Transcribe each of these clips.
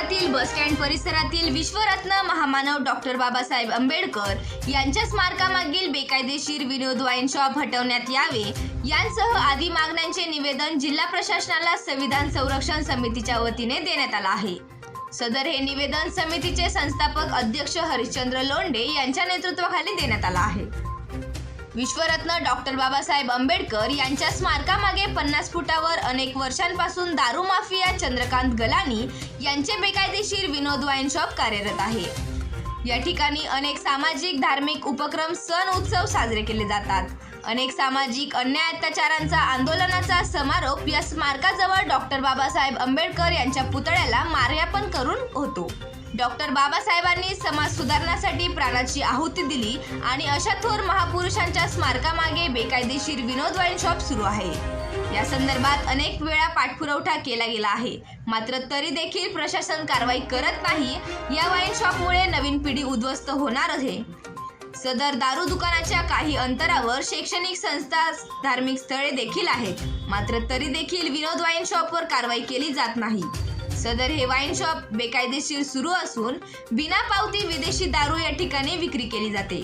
धुळे शहरातील बसस्टँड परिसरातील विश्वरत्न महामानव डॉक्टर बाबासाहेब आंबेडकर यांच्या स्मारकामागील बेकायदेशीर विनोद वाईन शॉप हटवण्यात यावे. यांसह आदी मागण्यांचे निवेदन जिल्हा प्रशासनाला संविधान संरक्षण समितीच्या वतीने देण्यात आलं आहे. सदर हे निवेदन समितीचे संस्थापक अध्यक्ष हरिश्चंद्र लोंढे यांच्या नेतृत्वाखाली देण्यात आलं आहे. विश्वरत्न डॉक्टर बाबासाहेब आंबेडकर यांच्या स्मारकामागे पन्नास फुटावर अनेक वर्षांपासून दारू माफिया चंद्रकांत गलानी यांचे बेकायदेशीर विनोद वाईन शॉप कार्यरत आहे. या ठिकाणी अनेक सामाजिक धार्मिक उपक्रम सण उत्सव साजरे केले जातात. अनेक सामाजिक अन्याय अत्याचारांचा आंदोलनाचा समारोप या स्मारकाजवळ डॉक्टर बाबासाहेब आंबेडकर यांच्या पुतळ्याला मार्यापण करून होतो. डॉक्टर बाबासाहेबांनी समाज सुधारण्यासाठी प्राणाची आहुती दिली आणि अशा थोर महापुरुषांच्या स्मारकामागे बेकायदेशीर विनोद वाईन शॉप सुरू आहे. या संदर्भात अनेक वेळा पाठपुरवठा केला गेला आहे. मात्र तरी देखील प्रशासन कारवाई करत नाही. या वाईन शॉपमुळे नवीन पिढी उद्ध्वस्त होणार आहे. सदर दारू दुकानाच्या काही अंतरावर शैक्षणिक संस्था धार्मिक स्थळे देखील आहेत. मात्र तरी देखील विनोद वाईन शॉपवर कारवाई केली जात नाही. सदर हे वाईन शॉप बेकायदेशीर सुरू असून बिना पावती विदेशी दारू या ठिकाणी विक्री केली जाते.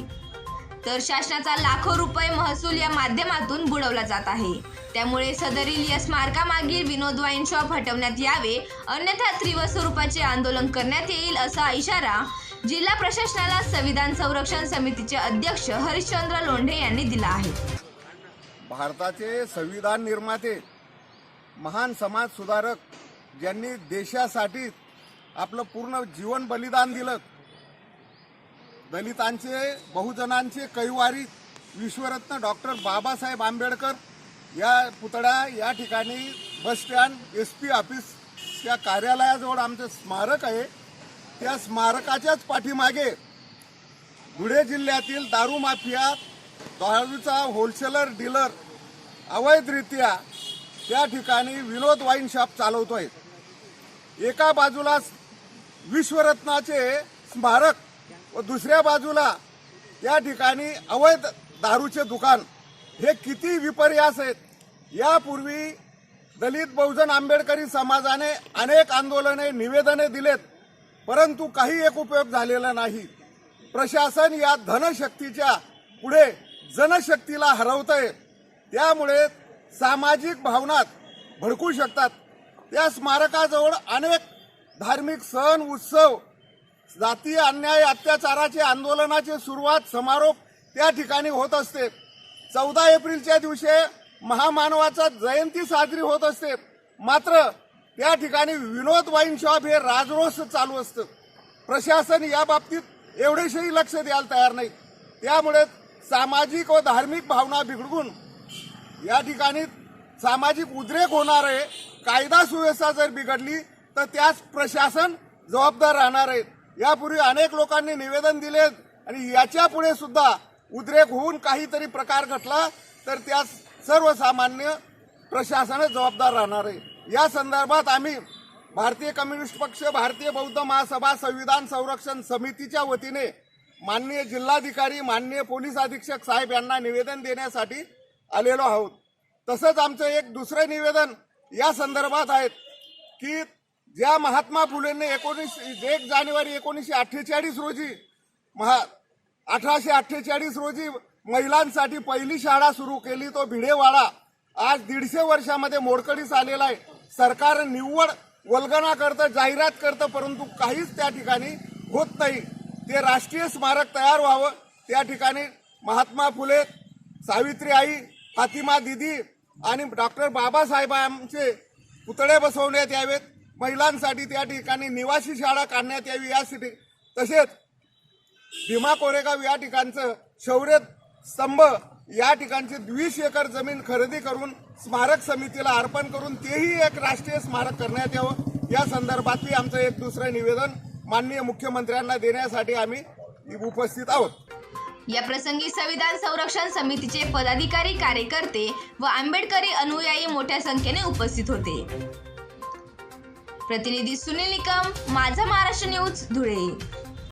तर शासनाचा लाखो रुपये महसूल या माध्यमातून बुडवला जात आहे. त्यामुळे सदरील या स्मारकामागील विनोद वाईन शॉप हटवण्यात यावे अन्यथा तीव्र स्वरूपाचे आंदोलन करण्यात येईल असा इशारा जिल्हा प्रशासनाला संविधान संरक्षण समितीचे अध्यक्ष हरिश्चंद्र लोंढे यांनी दिला आहे. भारताचे संविधान निर्माते महान समाज सुधारक ज्यांनी देशासाठी आपलं पूर्ण जीवन बलिदान दिलं. दलितांचे बहुजनांचे कैवारी विश्वरत्न डॉक्टर बाबासाहेब आंबेडकर या पुतळा या ठिकाणी bus stand S P office या कार्यालयाजवळ आमचं स्मारक आहे. त्या स्मारकाच्याच पाठीमागे धुळे जिल्ह्यातील दारू माफिया दारूचा होलसेलर डीलर अवैधरित्या त्या ठिकाणी विनोद वाईन शॉप चालवतोय. एका बाजूला विश्वरत्नाचे स्मारक व दुसऱ्या बाजूला त्या ठिकाणी अवैध दारूचे दुकान. हे किती विपर्यास आहेत? यापूर्वी दलित बहुजन आंबेडकरी समाजाने अनेक आंदोलने निवेदने दिलेत. परंतु काही एक उपयोग झालेला नाही. प्रशासन या धनशक्तीच्या पुढे जनशक्तीला हरवतंय. त्यामुळे सामाजिक भावनात भडकू शकतात. त्या स्मारकाजवळ अनेक धार्मिक सण उत्सव जातीय अन्याय अत्याचाराचे आंदोलनाची सुरुवात समारोप त्या ठिकाणी होत असते. चौदा एप्रिलच्या दिवशी महामानवाचा जयंती साजरी होत असते. मात्र त्या ठिकाणी विनोद वाईन शॉप हे राजरोस चालू असतं. प्रशासन या बाबतीत एवढेशही लक्ष द्यायला तयार नाही. त्यामुळे सामाजिक व धार्मिक भावना बिघडून या ठिकाणी सामाजिक उद्रेक होणार आहे. कायदा सुव्यवस्था जर बिघडली तर त्यास प्रशासन जबाबदार राहणार आहे. यापूर्वी अनेक लोकांनी निवेदन दिले आणि याच्यापुढे सुद्धा उद्रेक होऊन काहीतरी प्रकार घटला तर त्यास सर्वसामान्य प्रशासन जबाबदार राहणार आहे. या संदर्भात आम्ही भारतीय कम्युनिस्ट पक्ष भारतीय बौद्ध महासभा संविधान संरक्षण समितीच्या वतीने माननीय जिल्हाधिकारी माननीय पोलीस अधीक्षक साहेब यांना निवेदन देण्यासाठी आलेलो आहोत. तसंच आमचं एक दुसरं निवेदन या संदर्भात आहेत की ज्या महात्मा फुलेंनी एकोणीस एक जानेवारी एकोणीसशे अठ्ठेचाळीस रोजी महा अठराशे अठ्ठेचाळीस रोजी महिलांसाठी पहिली शाळा सुरू केली तो भिडेवाडा आज दीडशे वर्षामध्ये मोडकळीस आलेला आहे. सरकार निव्वळ वल्गना करतं जाहिरात करतं परंतु काहीच त्या ठिकाणी होत नाही. ते राष्ट्रीय स्मारक तयार व्हावं त्या ठिकाणी महात्मा फुले सावित्री आई फातिमा दिदी आणि डॉक्टर बाबासाहेबांचे पुतळे बसवण्यात यावेत. महिलांसाठी त्या ठिकाणी निवासी शाळा काढण्यात यावी यासाठी तसेच भीमा कोरेगाव या ठिकाणचं शौर्य स्तंभ या ठिकाणची वीस एकर जमीन खरेदी करून स्मारक समितीला अर्पण करून तेही एक राष्ट्रीय स्मारक करण्यात यावं. या संदर्भातही आमचं एक दुसरं निवेदन माननीय मुख्यमंत्र्यांना देण्यासाठी आम्ही उपस्थित आहोत. या प्रसंगी संविधान संरक्षण समितीचे पदाधिकारी कार्यकर्ते व आंबेडकरी अनुयायी मोठ्या संख्येने उपस्थित होते. प्रतिनिधी सुनील निकम माझा महाराष्ट्र न्यूज धुळे.